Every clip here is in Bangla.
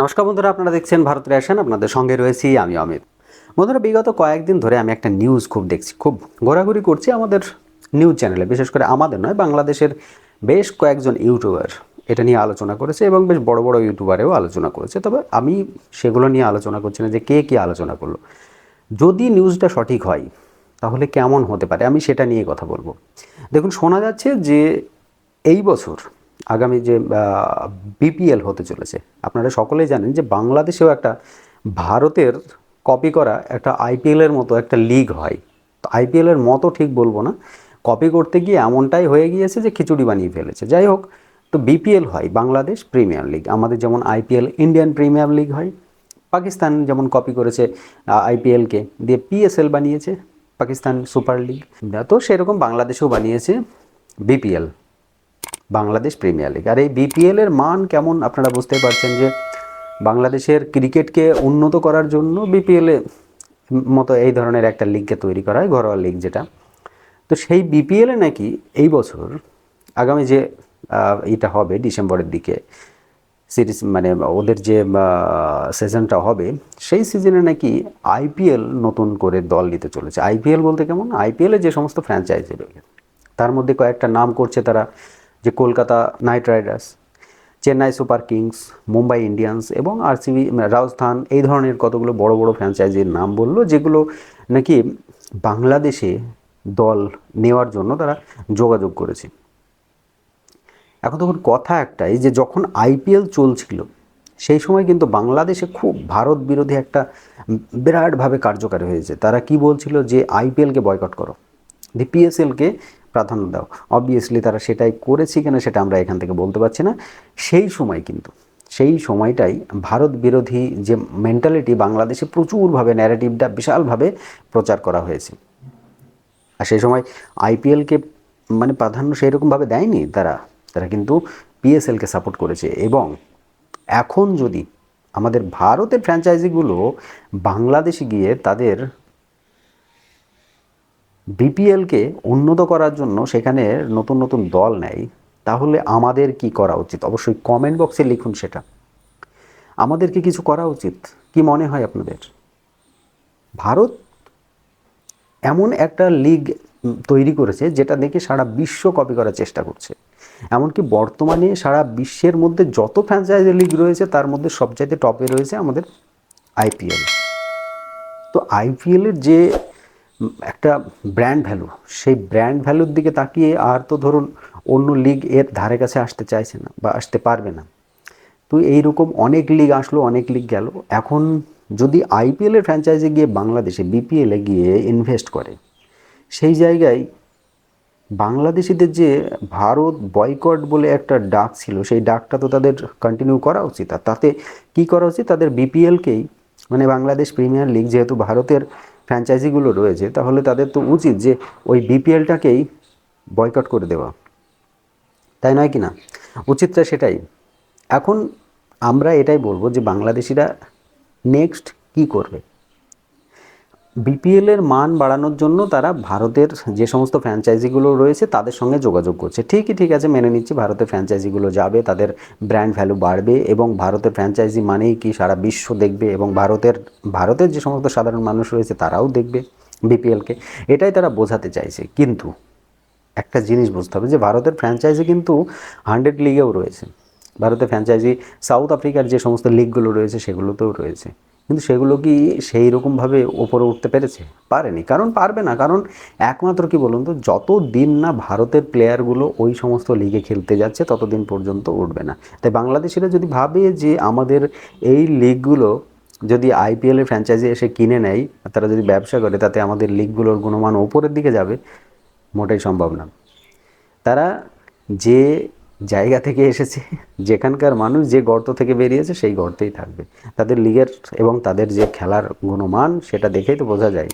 নমস্কার বন্ধুরা, আপনারা দেখছেন ভারত রেশন। আপনাদের সঙ্গে রয়েছি আমি অমিত। বন্ধুরা, বিগত কয়েকদিন ধরে আমি একটা নিউজ খুব দেখছি, খুব ঘোরাঘুরি করছি আমাদের নিউজ চ্যানেলে বিশেষ করে আমাদের নয়, বাংলাদেশের বেশ কয়েকজন ইউটিউবার এটা নিয়ে আলোচনা করেছে এবং বেশ বড় বড় ইউটিউবারেও আলোচনা করেছে। তবে আমি সেগুলো নিয়ে আলোচনা করছি না যে কে কী আলোচনা করল। যদি নিউজটা সঠিক হয়, তাহলে কেমন হতে পারে? আমি সেটা নিয়ে কথা বলব। দেখুন, শোনা যাচ্ছে যে এই বছর আগামী যে বিপিএল হতে চলেছে, আপনারা সকলেই জানেন যে বাংলাদেশেও একটা ভারতের কপি করা একটা আইপিএলের মতো একটা লিগ হয়। তো আইপিএলের মতো ঠিক বলব না কপি করতে গিয়ে এমনটাই হয়ে গিয়েছে যে খিচুড়ি বানিয়ে ফেলেছে। যাই হোক, তো বিপিএল হয় বাংলাদেশ প্রিমিয়ার লিগ আমাদের যেমন আইপিএল ইন্ডিয়ান প্রিমিয়ার লিগ হয়, পাকিস্তান যেমন কপি করেছে আইপিএলকে দিয়ে পিএসএল বানিয়েছে, পাকিস্তান সুপার লিগ তো সেরকম বাংলাদেশেও বানিয়েছে বিপিএল বাংলাদেশ প্রিমিয়ার লিগ। আর এই বিপিএল এর মান কেমন আপনারা বুঝতে পারছেন যে বাংলাদেশের ক্রিকেটকে উন্নত করার জন্য বিপিএল মতো এই ধরনের একটা লিগকে তৈরি করা হয়, ঘরোয়া লিগ যেটা। তো সেই বিপিএল নাকি এই বছর আগামী যে এটা হবে ডিসেম্বরের দিকে, সিরিজ মানে ওদের যে সিজনটা হবে, সেই সিজনে নাকি আইপিএল নতুন করে দল নিতে চলেছে। আইপিএল বলতে কেমন? আইপিএলে যে সমস্ত ফ্র্যাঞ্চাইজি রয়েছে, তার মধ্যে কয়েকটা নাম করছে তারা। যে Kolkata Knight Riders, Chennai Super Kings, Mumbai Indians এবং আরসিবি রাজস্থান, এই ধরনের কতগুলো বড় বড় ফ্র্যাঞ্চাইজির নাম বলল, যেগুলো নাকি বাংলাদেশে দল নেওয়ার জন্য তারা যোগাযোগ করেছে। এখন তখন কথা একটাই যে যখন আইপিএল চলছিল, সেই সময় কিন্তু বাংলাদেশে খুব ভারত বিরোধী একটা বিরাটভাবে কার্যকারী হয়েছে। তারা কি বলছিল যে আইপিএলকে বয়কট করো। দি পিএসএলকে প্রাধান্য দাও। অবভিয়াসলি তারা সেটাই করেছে কিনা সেটা আমরা এখান থেকে বলতে পারছি না। সেই সময় কিন্তু, সেই সময়টাই ভারত বিরোধী যে মেন্টালিটি বাংলাদেশে প্রচুরভাবে ন্যারেটিভটা বিশালভাবে প্রচার করা হয়েছে। আর সেই সময় আইপিএলকে মানে প্রাধান্য সেই রকমভাবে দেয়নি তারা। তারা কিন্তু পিএসএলকে সাপোর্ট করেছে এবং এখন যদি আমাদের ভারতের ফ্র্যাঞ্চাইজিগুলো বাংলাদেশে গিয়ে তাদের বিপিএলকে উন্নত করার জন্য সেখানে নতুন নতুন দল নেয় তাহলে আমাদের কি করা উচিত? অবশ্যই কমেন্ট বক্সে লিখুন সেটা। আমাদেরকে কিছু করা উচিত, কি মনে হয় আপনাদের? ভারত এমন একটা লিগ তৈরি করেছে যেটা দেখে সারা বিশ্ব কপি করার চেষ্টা করছে। এমনকি বর্তমানে সারা বিশ্বের মধ্যে যত ফ্র্যাঞ্চাইজি লিগ রয়েছে, তার মধ্যে সবচাইতে টপে রয়েছে আমাদের আইপিএল তো আইপিএলের যে একটা ব্র্যান্ড ভ্যালু সেই ব্র্যান্ড ভ্যালুর দিকে তাকিয়ে আর তো ধরুন অন্য লিগ এর ধারে কাছে আসতে চাইছে না বা আসতে পারবে না। তো এইরকম অনেক লিগ আসলো, অনেক লিগ গেল। এখন যদি আইপিএলের ফ্র্যাঞ্চাইজি গিয়ে বাংলাদেশে বিপিএলে গিয়ে ইনভেস্ট করে, সেই জায়গায় বাংলাদেশিদের যে ভারত বয়কট বলে একটা ডাক ছিল, সেই ডাকটা তো তাদের কন্টিনিউ করা উচিত। আর তাতে কি করা উচিত? তাদের বিপিএলকেই মানে বাংলাদেশ প্রিমিয়ার লিগ যেহেতু ভারতের ফ্র্যাঞ্চাইজিগুলো রয়েছে, তাহলে তাদের তো উচিত যে ওই বিপিএলটাকেই বয়কট করে দেওয়া। তাই নয় কি না? উচিতটা সেটাই। এখন আমরা এটাই বলব যে বাংলাদেশিরা নেক্সট কি করবে? বিপিএল এর মান বাড়ানোর জন্য তারা ভারতের যে সমস্ত ফ্র্যাঞ্চাইজিগুলো রয়েছে তাদের সঙ্গে যোগাযোগ করছে। ঠিকই, ঠিক আছে, মেনে নিচ্ছি ভারতের ফ্র্যাঞ্চাইজিগুলো যাবে, তাদের ব্র্যান্ড ভ্যালু বাড়বে এবং ভারতের ফ্র্যাঞ্চাইজি মানেই কি সারা বিশ্ব দেখবে এবং ভারতের ভারতের যে সমস্ত সাধারণ মানুষ রয়েছে তারাও দেখবে বিপিএলকে এটাই তারা বোঝাতে চাইছে। কিন্তু একটা জিনিস বুঝতে হবে যে ভারতের ফ্র্যাঞ্চাইজি কিন্তু হান্ড্রেড লিগেও রয়েছে। ভারতের ফ্র্যাঞ্চাইজি সাউথ আফ্রিকার যে সমস্ত লিগগুলো রয়েছে সেগুলোতেও রয়েছে। কিন্তু সেগুলো কি সেই রকমভাবে ওপরে উঠতে পেরেছে? পারেনি। কারণ পারবে না। কারণ একমাত্র কি বলুন তো, যত দিন না ভারতের প্লেয়ারগুলো ওই সমস্ত লিগে খেলতে যাচ্ছে, ততদিন পর্যন্ত উঠবে না। তাই বাংলাদেশিরা যদি ভাবে যে আমাদের এই লিগগুলো যদি আইপিএলের ফ্র্যাঞ্চাইজি এসে কিনে নেয় তারা যদি ব্যবসা করে, তাতে আমাদের লিগগুলোর গুণমান ওপরের দিকে যাবে, মোটেই সম্ভব না। তারা যে জায়গা থেকে এসেছে। যেখানকার মানুষ যে গর্ত থেকে বেরিয়েছে সেই গর্তেই থাকবে। তাদের লিগের এবং তাদের যে খেলার গুণমান, সেটা দেখেই তো বোঝা যায়।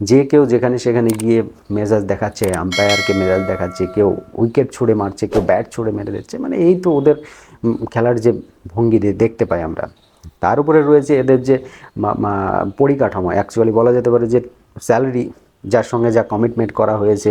যে কেউ যেখানে সেখানে গিয়ে মেজাজ দেখাচ্ছে আম্পায়ারকে মেজাজ দেখাচ্ছে, কেউ উইকেট ছুঁড়ে মারছে, কেউ ব্যাট ছুঁড়ে মেরে দিচ্ছে মানে এই তো ওদের খেলার যে ভঙ্গি দেখতে পাই আমরা। তার উপরে রয়েছে এদের যে পরিকাঠামো। অ্যাকচুয়ালি বলা যেতে পারে যে স্যালারি যার সঙ্গে যা কমিটমেন্ট করা হয়েছে,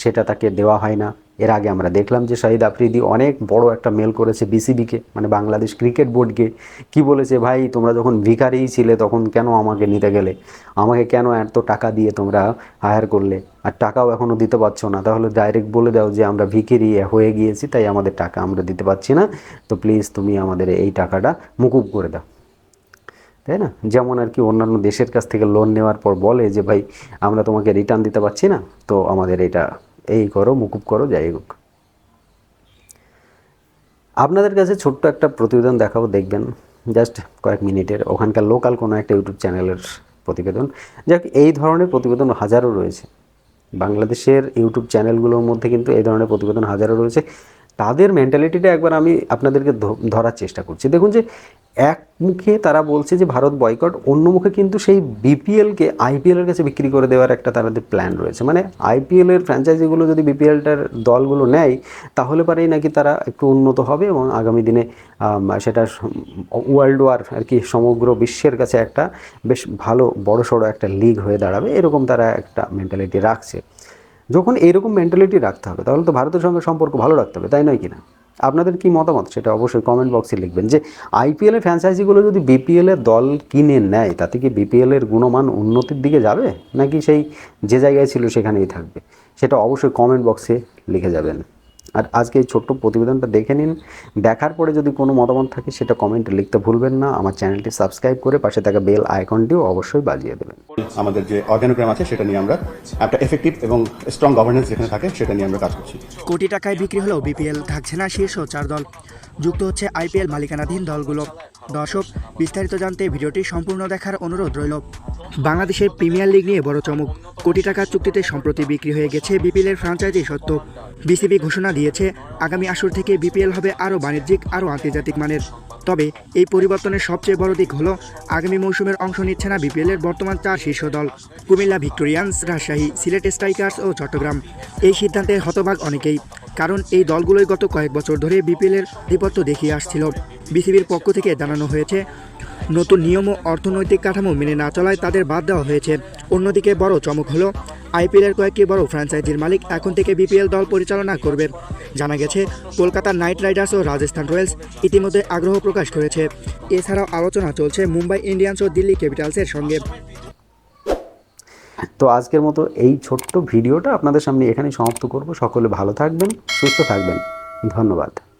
সেটা তাকে দেওয়া হয় না। এর আগে আমরা দেখলাম যে শাহিদ আফ্রিদি অনেক বড় একটা মেল করেছে বিসিবিকে মানে বাংলাদেশ ক্রিকেট বোর্ডকে। কি বলেছে, ভাই, তোমরা যখন ভিখারিই ছিলে, তখন কেন আমাকে নিতে গেলে? আমাকে কেন এত টাকা দিয়ে তোমরা হায়ার করলে? আর টাকাও এখনও দিতে পারছ না। তাহলে ডাইরেক্ট বলে দাও যে আমরা ভিখিরি হয়ে গিয়েছি, তাই আমাদের টাকা আমরা দিতে পারছি না। তো প্লিজ তুমি আমাদের এই টাকাটা মুকুব করে দাও। তাই না? যেমন আর কি অন্যান্য দেশের কাছ থেকে লোন নেওয়ার পর বলে যে, ভাই, আমরা তোমাকে রিটার্ন দিতে পারছি না, তো আমাদের এটা এই করো, মুকুব করো, যাই হোক। আপনাদের কাছে ছোট্ট একটা প্রতিবেদন দেখাবো, দেখবেন। জাস্ট কয়েক মিনিটের। ওখানকার লোকাল কোনো একটা ইউটিউব চ্যানেলের প্রতিবেদন। যাক, এই ধরনের প্রতিবেদন হাজারও রয়েছে। বাংলাদেশের ইউটিউব চ্যানেলগুলোর মধ্যে কিন্তু এই ধরনের প্রতিবেদন হাজারও রয়েছে। তাদের মেন্টালিটিটা একবার আমি আপনাদেরকে ধরার চেষ্টা করছি। দেখুন যে এক মুখে তারা বলছে যে ভারত বয়কট অন্য মুখে কিন্তু সেই বিপিএলকে আইপিএলের কাছে বিক্রি করে দেওয়ার একটা তাদের প্ল্যান রয়েছে। মানে আইপিএলের ফ্র্যাঞ্চাইজিগুলো যদি বিপিএলটার দলগুলো নেয়, তাহলে পরেই নাকি তারা একটু উন্নত হবে এবং আগামী দিনে সেটা ওয়ার্ল্ড ওয়ার আর কি সমগ্র বিশ্বের কাছে একটা বেশ ভালো, বড় সড়ো একটা লিগ হয়ে দাঁড়াবে। এরকম তারা একটা মেন্টালিটি রাখছে। যখন এরকম মেন্টালিটি রাখতে হবে, তাহলে তো ভারতের সঙ্গে সম্পর্ক ভালো রাখতে হবে, তাই নয় কি না? আপনাদের কি মতামত? সেটা অবশ্যই কমেন্ট বক্সে লিখবেন যে আইপিএলের ফ্র্যাঞ্চাইজিগুলো যদি বিপিএলের দল কিনে নেয়, তাতে কি বিপিএলের গুণমান উন্নতির দিকে যাবে? নাকি সেই যে জায়গায় ছিল সেখানেই থাকবে? সেটা অবশ্যই কমেন্ট বক্সে লিখে যাবেন। আর আজকে এই ছোট্ট প্রতিবেদনটা দেখে নিন। দেখার পরে যদি কোনো মতামত থাকে সেটা কমেন্টে লিখতে ভুলবেন না। আমার চ্যানেলটি সাবস্ক্রাইব করে পাশে থাকা বেল আইকনটিও অবশ্যই বাজিয়ে দেবেন। আমাদের যে অর্গানোগ্রাম আছে সেটা নিয়ে আমরা একটা এফেক্টিভ এবং স্ট্রং গভর্নেন্স যেখানে থাকে সেটা নিয়ে আমরা কাজ করছি। কোটি টাকায় বিক্রি হলেও বিপিএল থাকছে না শীর্ষ চার দল। যুক্ত হচ্ছে আইপিএল মালিকানাধীন দলগুলো। দর্শক, বিস্তারিত জানতে ভিডিওটি সম্পূর্ণ দেখার অনুরোধ রইল। বাংলাদেশের প্রিমিয়ার লিগ নিয়ে বড় চমক। কোটি টাকার চুক্তিতে সম্প্রতি বিক্রি হয়ে গেছে বিপিএলের ফ্রাঞ্চাইজি সত্য বিসিবি ঘোষণা দিয়েছে, আগামী আসর থেকে বিপিএল হবে আরও বাণিজ্যিক, আরও আন্তর্জাতিক মানের। তবে এই পরিবর্তনের সবচেয়ে বড় দিক হলো, আগামী মৌসুমের অংশ নিচ্ছে না বিপিএলের বর্তমান চার শীর্ষ দল। কুমিল্লা ভিক্টোরিয়ান্স, রাজশাহী, সিলেট স্ট্রাইকার্স ও চট্টগ্রাম। এই সিদ্ধান্তে হতবাক অনেকেই। কারণ এই দলগুলোই গত কয়েক বছর ধরে বিপিএলের আধিপত্য দেখিয়ে আসছিল। বিসিবির পক্ষ থেকে জানানো হয়েছে, নতুন নিয়ম ও অর্থনৈতিক কাঠামো মেনে না চলায় তাদের বাদ দেওয়া হয়েছে। অন্যদিকে বড় চমক হলো, আইপিএলের কয়েকটি বড় ফ্র্যাঞ্চাইজির মালিক এখন থেকে বিপিএল দল পরিচালনা করবে। জানা গেছে, কলকাতা নাইট রাইডার্স ও রাজস্থান রয়্যালস ইতিমধ্যে আগ্রহ প্রকাশ করেছে। এছাড়াও আলোচনা চলছে মুম্বাই ইন্ডিয়ান্স ও দিল্লি ক্যাপিটালসের সঙ্গে। তো আজকের মতো এই ছোট্ট ভিডিওটা আপনাদের সামনে এখানেই সমাপ্ত করব। সকলে ভালো থাকবেন, সুস্থ থাকবেন। ধন্যবাদ।